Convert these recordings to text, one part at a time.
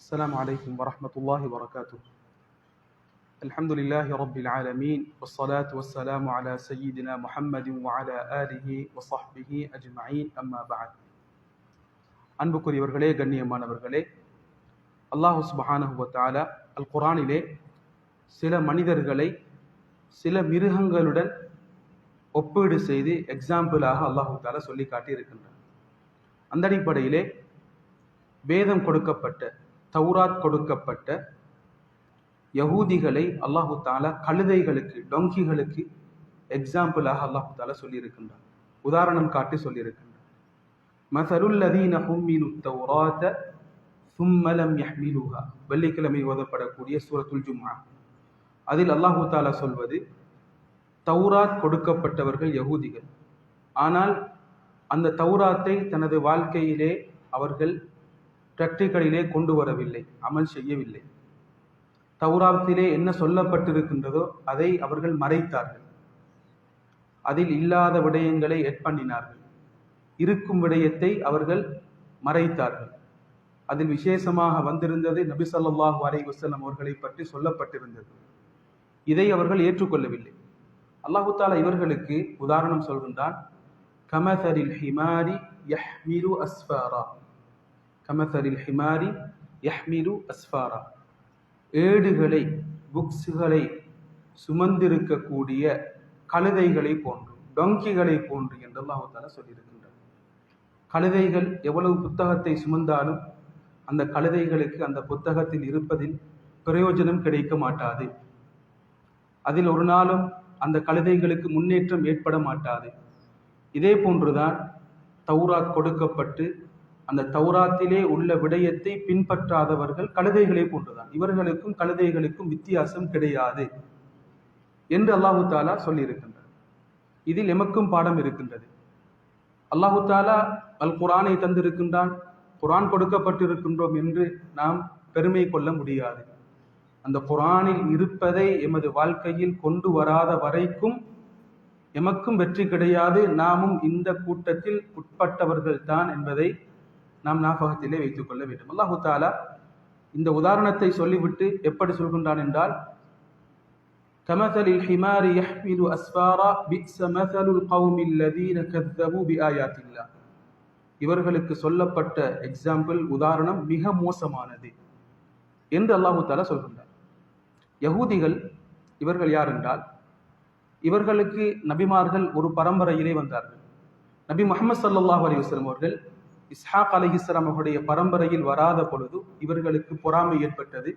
السلام عليكم ورحمة الله وبركاته الحمد لله رب العالمين والصلاة والسلام على سيدنا محمد وعلى آله وصحبه أجمعين أما بعد அன்புக்குரியவர்களே கண்ணியமானவர்களே அல்லாஹு சுபஹானஹு வ தஆலா அல் குர்ஆனிலே சில மனிதர்களை சில மிருகங்களுடன் ஒப்பீடு செய்து எக்ஸாம்பிளாக அல்லாஹு தாலா சொல்லி காட்டியிருக்கின்றார் அந்த அடிப்படையிலே வேதம் கொடுக்கப்பட்ட தௌராத் கொடுக்கப்பட்ட யகூதிகளை அல்லாஹு தாலா கழுதைகளுக்கு டொங்கிகளுக்கு எக்ஸாம்பிளாக அல்லாஹு தாலா சொல்லியிருக்கின்றார் உதாரணம் காட்டி சொல்லியிருக்கின்றார் மசருல்லதீன ஹும்மினு தௌராத்த சும்மலம் யஹ்மிலுஹா. வெள்ளிக்கிழமை ஓதப்படக்கூடிய சூரத்துல் ஜும்மா அதில் அல்லாஹு தாலா சொல்வது தௌராத் கொடுக்கப்பட்டவர்கள் யகூதிகள். ஆனால் அந்த தௌராத்தை தனது வாழ்க்கையிலே அவர்கள் பிராக்டிக்கலிலே கொண்டு வரவில்லை அமல் செய்யவில்லை. தௌராத்திலே என்ன சொல்லப்பட்டிருக்கின்றதோ அதை அவர்கள் மறைத்தார்கள். அதில் இல்லாத விடயங்களை ஏற்பண்ணினார்கள். இருக்கும் விடயத்தை அவர்கள் மறைத்தார்கள். அதில் விசேஷமாக வந்திருந்தது நபி சொல்லாஹு அலை வசலம் அவர்களை பற்றி சொல்லப்பட்டிருந்தது. இதை அவர்கள் ஏற்றுக்கொள்ளவில்லை. அல்லாஹு தாலா இவர்களுக்கு உதாரணம் சொல்கின்றான் கமதரில் ஹிமாரி யஹ்மிரு அஸ்ஃபாரா. கமசரில் ஹிமாரி யஹ்மிரு அஸ்ஃபாரா. ஏடுகளை புக்ஸுகளை சுமந்திருக்கக்கூடிய கழுதைகளை போன்று டொங்கிகளை போன்று என்று அல்லாஹு சொல்லியிருக்கின்றார் கழுதைகள் எவ்வளவு புத்தகத்தை சுமந்தாலும் அந்த கழுதைகளுக்கு அந்த புத்தகத்தில் இருப்பதில் பிரயோஜனம் கிடைக்க மாட்டாது. அதில் ஒரு நாளும் அந்த கழுதைகளுக்கு முன்னேற்றம் ஏற்பட மாட்டாது. இதே போன்றுதான் தௌராத் கொடுக்கப்பட்டு அந்த தௌராத்திலே உள்ள விடயத்தை பின்பற்றாதவர்கள் கழுதைகளை போன்றுதான். இவர்களுக்கும் கழுதைகளுக்கும் வித்தியாசம் கிடையாது என்று அல்லாஹு தாலா சொல்லியிருக்கின்றார். இதில் எமக்கும் பாடம் இருக்கின்றது. அல்லாஹு தாலா அல் குரானை தந்திருக்கின்றான். குரான் கொடுக்கப்பட்டிருக்கின்றோம் என்று நாம் பெருமை கொள்ள முடியாது. அந்த குரானில் இருப்பதை எமது வாழ்க்கையில் கொண்டு வராத வரைக்கும் எமக்கும் வெற்றி கிடையாது. நாமும் இந்த கூட்டத்தில் உட்பட்டவர்கள் தான் என்பதை நாம் ஞாபகத்திலே வைத்துக் கொள்ள வேண்டும் அல்லாஹு தாலா இந்த உதாரணத்தை சொல்லிவிட்டு எப்படி சொல்கின்றான் என்றால் كمثل الحمار يحمل أسفارا بئس مثل القوم الذين كذبوا بآيات الله இவர்களுக்கு சொல்லப்பட்ட எக்ஸாம்பிள் உதாரணம் மிக மோசமானது என்று அல்லாஹு தாலா சொல்கின்றார் யகூதிகள் இவர்கள் யார் என்றால் இவர்களுக்கு நபிமார்கள் ஒரு பரம்பரையிலே வந்தார்கள் நபி முகமது சல்லாஹூ அலி வஸ்லம் அவர்கள் இஸ்ஹாக் அலிஹிஸ்லாம் அவர்களுடைய பரம்பரையில் வராத பொழுது இவர்களுக்கு பொறாமை ஏற்பட்டது.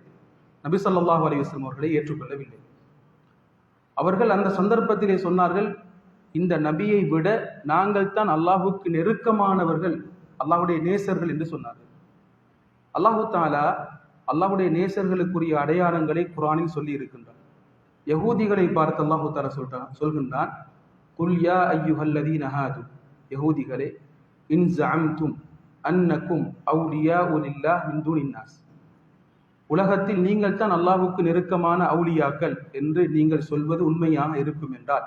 நபி சொல்லாஹூ அலிவஸ்லம் அவர்களை ஏற்றுக்கொள்ளவில்லை. அவர்கள் அந்த சந்தர்ப்பத்திலே சொன்னார்கள் இந்த நபியை விட நாங்கள் தான் அல்லாஹுக்கு நெருக்கமானவர்கள் அல்லாஹுடைய நேசர்கள் என்று சொன்னார்கள். அல்லாஹு தாலா அல்லாஹுடைய நேசர்களுக்குரிய அடையாளங்களை குரானில் சொல்லி இருக்கின்றார் யகூதிகளை பார்த்து அல்லாஹு தாலா சொல்றான் சொல்கின்றான் குல்யா ஐயுஹல்லதீன் அஹாது யகூதிகளே இன் ஜஅம்தும் அன்னக்கும் அவுலியா உலில்லா மின் இன்னாஸ் உலகத்தில் நீங்கள் தான் அல்லாஹுக்கு நெருக்கமான அவுலியாக்கள் என்று நீங்கள் சொல்வது உண்மையாக இருக்கும் என்றால்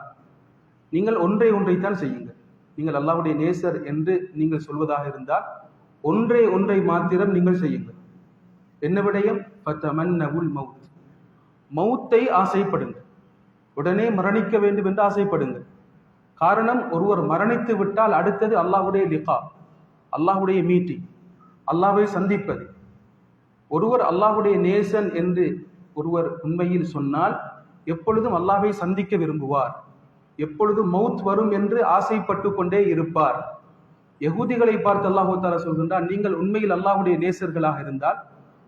நீங்கள் ஒன்றை ஒன்றைத்தான் செய்யுங்கள். நீங்கள் அல்லாஹுடைய நேசர் என்று நீங்கள் சொல்வதாக இருந்தால் ஒன்றை ஒன்றை மாத்திரம் நீங்கள் செய்யுங்கள். என்ன விடயம்? பத்தமன்னவுல் மவுத். மவுத்தை ஆசைப்படுங்கள். உடனே மரணிக்க வேண்டும் என்று ஆசைப்படுங்கள். காரணம் ஒருவர் மரணித்து விட்டால் அடுத்தது அல்லாஹுடைய லிகா அல்லாஹுடைய மீட்டிங் அல்லாஹை சந்திப்பது. ஒருவர் அல்லாஹுடைய நேசன் என்று ஒருவர் உண்மையில் சொன்னால் எப்பொழுதும் அல்லாஹை சந்திக்க விரும்புவார். எப்பொழுதும் மவுத் வரும் என்று ஆசைப்பட்டு கொண்டே இருப்பார். யகுதிகளை பார்த்து அல்லாஹு தாலா சொல்கின்றார் நீங்கள் உண்மையில் அல்லாஹுடைய நேசர்களாக இருந்தால்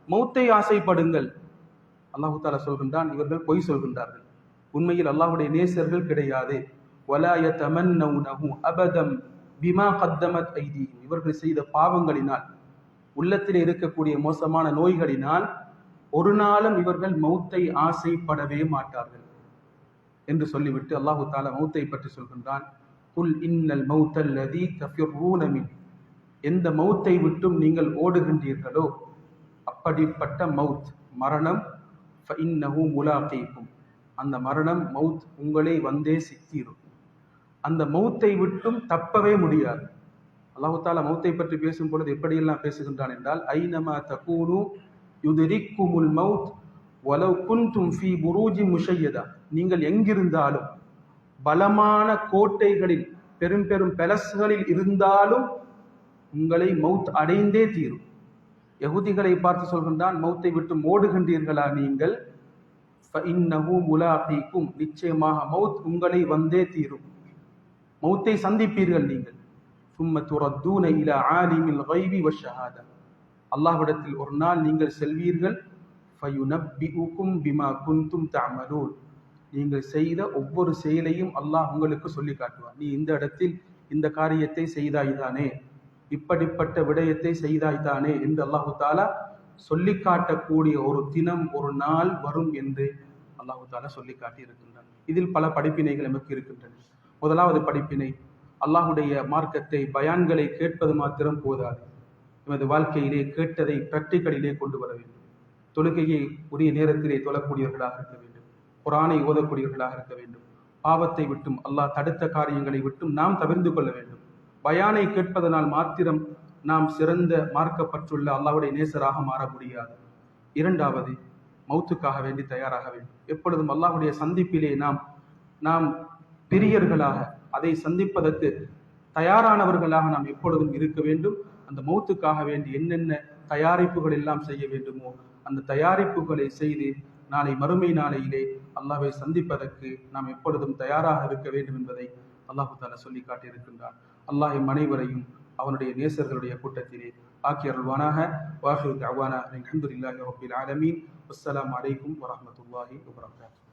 மௌத்தை ஆசைப்படுங்கள். அல்லாஹு தாலா சொல்கின்றான் இவர்கள் பொய் சொல்கின்றார்கள். உண்மையில் அல்லாஹுடைய நேசர்கள் கிடையாது. வலாய தமன்னவுனஹு அபதம் பிமா கத்தமத் ஐதி இவர்கள் செய்த பாவங்களினால் உள்ளத்தில் இருக்கக்கூடிய மோசமான நோய்களினால் ஒரு நாளும் இவர்கள் மௌத்தை ஆசைப்படவே மாட்டார்கள் என்று சொல்லிவிட்டு அல்லாஹு தாலா மௌத்தை பற்றி சொல்கின்றான். குல் இன்னல் மௌத்தல்லதி தஃபிர்ரூனமின் எந்த மௌத்தை விட்டும் நீங்கள் ஓடுகின்றீர்களோ அப்படிப்பட்ட மவுத் மரணம் இன்னஹு முலாக்கைக்கும் அந்த மரணம் மவுத் உங்களை வந்தே சித்தீரும். அந்த மௌத்தை விட்டும் தப்பவே முடியாது. அல்லாஹு மௌத்தை பற்றி பேசும் பொழுது எப்படியெல்லாம் பேசுகின்றான் என்றால் ஐநமா தகூனு யுதிரிக்குமுல் மவுத் வலவ் குன்தும் ஃபி புரூஜி முஷையதா. நீங்கள் எங்கிருந்தாலும் பலமான கோட்டைகளில் பெரும் பெரும் பெலஸ்களில் இருந்தாலும் உங்களை மவுத் அடைந்தே தீரும். யகுதிகளை பார்த்து சொல்கின்றான் மௌத்தை விட்டு ஓடுகின்றீர்களா நீங்கள்? ஃபஇன்னஹு முலாகீக்கும். நிச்சயமாக மவுத் உங்களை வந்தே தீரும். மௌத்தை சந்திப்பீர்கள் நீங்கள். சும்ம துரத்தூன இலா ஆலிமில் கைபி வஷஹாதா அல்லாஹ்விடத்தில் ஒரு நாள் நீங்கள் செல்வீர்கள். ஃபயுனப்பிஉக்கும் பிமா குந்தும் தஅமலூன். நீங்கள் செய்த ஒவ்வொரு செயலையும் அல்லாஹ் உங்களுக்கு சொல்லி காட்டுவார் நீ இந்த இடத்தில் இந்த காரியத்தை செய்தாய்தானே இப்படிப்பட்ட விடயத்தை செய்தாய்தானே என்று அல்லாஹு தாலா சொல்லி காட்டக்கூடிய ஒரு தினம் ஒரு நாள் வரும் என்று அல்லாஹு தாலா சொல்லி காட்டியிருக்கின்றான். இதில் பல படிப்பினைகள் நமக்கு இருக்கின்றன. முதலாவது படிப்பினை அல்லாஹுடைய மார்க்கத்தை பயான்களை கேட்பது மாத்திரம் போதாது. எமது வாழ்க்கையிலே கேட்டதை பிராக்டிக்கலிலே கொண்டு வர வேண்டும். தொழுகையை உரிய நேரத்திலே தொழக்கூடியவர்களாக இருக்க வேண்டும். குரானை ஓதக்கூடியவர்களாக இருக்க வேண்டும். பாவத்தை விட்டும் அல்லாஹ் தடுத்த காரியங்களை விட்டும் நாம் தவிர்ந்து கொள்ள வேண்டும். பயானை கேட்பதனால் மாத்திரம் நாம் சிறந்த மார்க்கப்பட்டுள்ள அல்லாவுடைய நேசராக மாற முடியாது. இரண்டாவது மௌத்துக்காக வேண்டி தயாராக வேண்டும். எப்பொழுதும் அல்லாஹுடைய சந்திப்பிலே நாம் நாம் பிரியர்களாக அதை சந்திப்பதற்கு தயாரானவர்களாக நாம் எப்பொழுதும் இருக்க வேண்டும். அந்த மௌத்துக்காக வேண்டி என்னென்ன தயாரிப்புகள் எல்லாம் செய்ய வேண்டுமோ அந்த தயாரிப்புகளை செய்து நாளை மறுமை நாளையிலே அல்லாவை சந்திப்பதற்கு நாம் எப்பொழுதும் தயாராக இருக்க வேண்டும் என்பதை அல்லாஹு தாலா சொல்லி காட்டியிருக்கின்றான். அல்லாஹ் அனைவரையும் அவனுடைய நேசர்களுடைய கூட்டத்திலே ஆக்கி அருள்வானாக. வாஹிர் தவானா அலமதுல்லாஹி ரபில் ஆலமீன். அஸ்ஸலாமு அலைக்கும் வரமத்துல்லாஹி வபரகாத்துஹு.